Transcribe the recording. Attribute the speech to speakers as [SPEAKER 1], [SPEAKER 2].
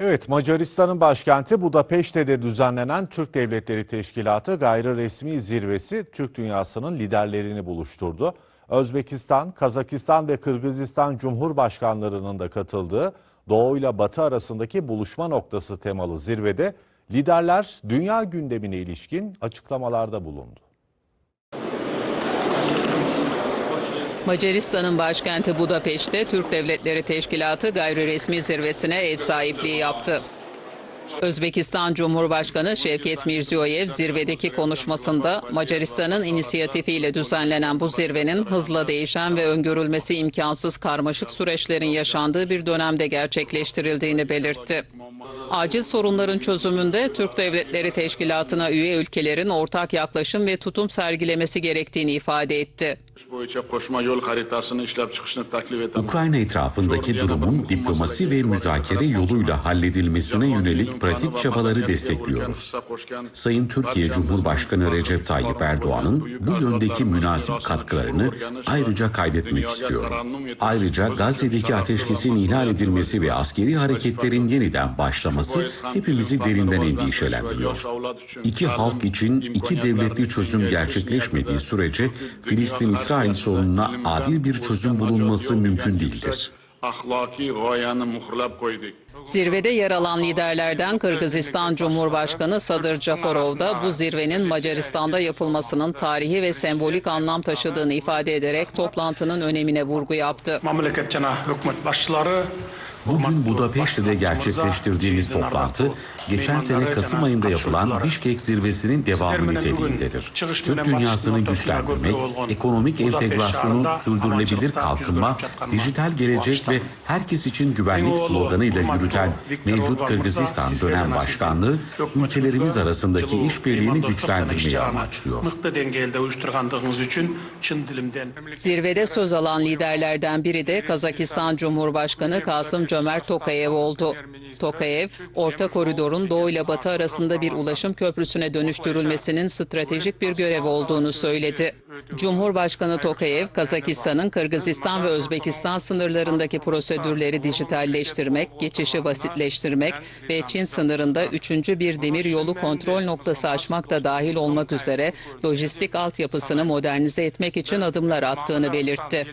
[SPEAKER 1] Evet, Macaristan'ın başkenti Budapeşte'de düzenlenen Türk Devletleri Teşkilatı gayri resmi zirvesi Türk dünyasının liderlerini buluşturdu. Özbekistan, Kazakistan ve Kırgızistan Cumhurbaşkanlarının da katıldığı Doğu ile Batı arasındaki buluşma noktası temalı zirvede liderler dünya gündemine ilişkin açıklamalarda bulundu.
[SPEAKER 2] Macaristan'ın başkenti Budapeşte Türk Devletleri Teşkilatı gayri resmi zirvesine ev sahipliği yaptı. Özbekistan Cumhurbaşkanı Şevket Mirziyoyev zirvedeki konuşmasında Macaristan'ın inisiyatifiyle düzenlenen bu zirvenin hızla değişen ve öngörülmesi imkansız karmaşık süreçlerin yaşandığı bir dönemde gerçekleştirildiğini belirtti. Acil sorunların çözümünde Türk Devletleri Teşkilatı'na üye ülkelerin ortak yaklaşım ve tutum sergilemesi gerektiğini ifade etti.
[SPEAKER 3] Ukrayna etrafındaki durumun diplomasi ve müzakere yoluyla halledilmesine yönelik pratik çabaları destekliyoruz. Sayın Türkiye Cumhurbaşkanı Recep Tayyip Erdoğan'ın bu yöndeki münasip katkılarını ayrıca kaydetmek istiyorum. Ayrıca Gazze'deki ateşkesin ihlal edilmesi ve askeri hareketlerin yeniden başlaması hepimizi derinden endişelendiriyor. İki halk için iki devletli çözüm gerçekleşmediği sürece Filistin-İsrail sorununa adil bir çözüm bulunması mümkün değildir.
[SPEAKER 4] Ahlaki muhrlab koyduk.
[SPEAKER 2] Zirvede yer alan liderlerden Kırgızistan Cumhurbaşkanı Sadır Japarov da bu zirvenin Macaristan'da yapılmasının tarihi ve sembolik anlam taşıdığını ifade ederek toplantının önemine vurgu yaptı.
[SPEAKER 5] Mamlakat jana hükümet başçıları
[SPEAKER 3] Bugün Budapeşte'de gerçekleştirdiğimiz toplantı, geçen sene Kasım ayında yapılan Bişkek zirvesinin devamı niteliğindedir. Türk dünyasını güçlendirmek, ekonomik entegrasyonu, sürdürülebilir kalkınma, dijital gelecek ve herkes için güvenlik sloganıyla sürdürürken mevcut Kırgızistan dönem başkanlığı ülkelerimiz arasındaki işbirliğini güçlendirmeyi amaçlıyor.
[SPEAKER 2] Zirvede söz alan liderlerden biri de Kazakistan Cumhurbaşkanı Kasım Cömert Tokayev oldu. Tokayev, orta koridorun doğu ile batı arasında bir ulaşım köprüsüne dönüştürülmesinin stratejik bir görev olduğunu söyledi. Cumhurbaşkanı Tokayev, Kazakistan'ın Kırgızistan ve Özbekistan sınırlarındaki prosedürleri dijitalleştirmek, geçişi basitleştirmek ve Çin sınırında üçüncü bir demir yolu kontrol noktası açmak da dahil olmak üzere lojistik altyapısını modernize etmek için adımlar attığını belirtti.